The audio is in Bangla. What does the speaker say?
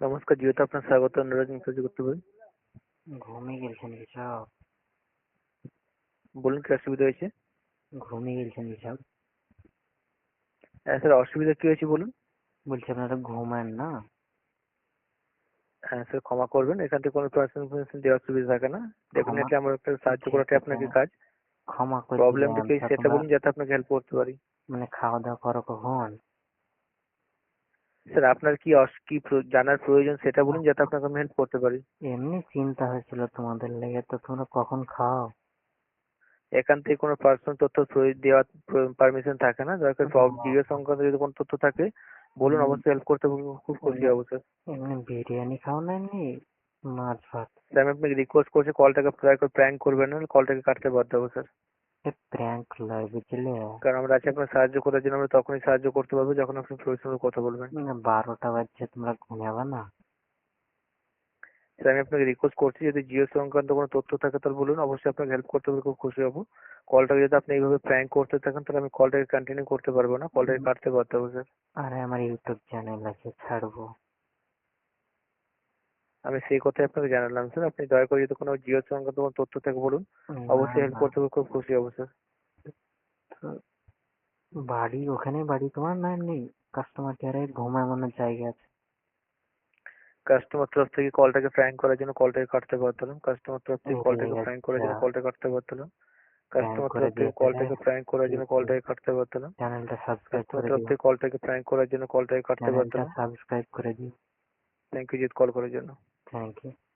নমস্কার জিওতে আপনার স্বাগত অনুরাগ মুখার্জি করতে পারি? ঘুমিয়ে গেছেন কি সব? বলুন কি অসুবিধা হয়েছে? ঘুমিয়ে গেছেন কি সব? হ্যাঁ স্যার অসুবিধা কি হয়েছে বলুন? বলছি আপনারা ঘুমান না? হ্যাঁ স্যার ক্ষমা করবেন এখান থেকে কোনো পার্সোনাল ইনফরমেশন দেওয়ার সুবিধা থাকে না। ডেফিনেটলি আমার একটা সাহায্য করাটাই আপনাকে কাজ। ক্ষমা করে প্রবলেমটা কি সেটা বলুন যাতে আপনাকে হেল্প করতে পারি। মানে খাওয়া দাওয়া করো কখন? স্যার আপনার কি অস- কি প্র- জানার প্রয়োজন সেটা বলুন যাতে আপনাকে আমি হেল্প করতে পারি। এমনি চিন্তা হয়েছিল তোমাদের লেগে তো তোমরা কখন খাও? এখান থেকে কোনো পার্সোনাল তথ্য প্রয়োগ- দেওয়ার পারমিশন থাকে না। দরকার সব জিও সংক্রান্ত যদি কোনো তথ্য থাকে বলুন হুম। অবশ্যই হেল্প করতে পারব, খুব খুশি হব স্যার এমনি বিরিয়ানি খাও না এমনি মাছ ভাত। স্যার আমি আপনাকে রিকোয়েস্ট করছি কলটাকে দয়া করে প্র্যাঙ্ক করবেন না কলটাকে কাটতে বাধ্য হব স্যার প্র্যাঙ্ক লয় বুঝলে কারণ আমরা আছি আপনার সাহায্য করার জন্য আমরা তখনই সাহায্য করতে পারব যখন আপনি প্রফেশনাল কথা বলবেন। মানে বারোটা বাজছে তোমরা ঘুমাবে না। স্যার আমি আপনাকে রিকোয়েস্ট করছি যদি জিও সংক্রান্ত কোনো তথ্য থাকে তাহলে বলুন অবশ্যই আপনাকে হেল্প করতে পারব খুব খুশি হব। কলটাকে যদি আপনি এইভাবে প্র্যাঙ্ক করতে থাকেন তাহলে আমি কলটাকে কন্টিনিউ করতে পারব না কলটাকে কাটতে বাধ্য হব স্যার আরে আমার ইউটিউব চ্যানেল আছে ছাড়বো। আমি সেই কথাই আপনাকে জানালাম স্যার। আপনি দয়া করে যদি কোনো জিও সংক্রান্ত কোনো তথ্য থাকে বলুন অবশ্যই হেল্প করতে পারব খুব খুশি হব স্যার। বাড়ি ওখানে বাড়ি তোমার না এমনি কাস্টমার কেয়ারে ঘুমায় এমন জায়গা আছে? কাস্টমার তরফ থেকে কলটাকে প্র্যাঙ্ক করার জন্য কলটাকে কাটতে হলাম কাস্টমার তরফ থেকে কলটাকে ঠিক প্র্যাঙ্ক করার জন্য। কলটা কাটতে বাধ্য হলাম কাস্টমার তরফ থেকে কলটাকে হ্যাঁ। প্র্যাঙ্ক করার জন্য। কলটাকে কাটতে হলাম চ্যানেলটা সাবস্ক্রাইব করে তরফ দিও। থেকে কলটাকে প্র্যাঙ্ক করার জন্য কলটাকে কাটতে হলাম সাবস্ক্রাইব করে দিও। থ্যাংক ইউ জিৎ কল করার জন্য। Thank you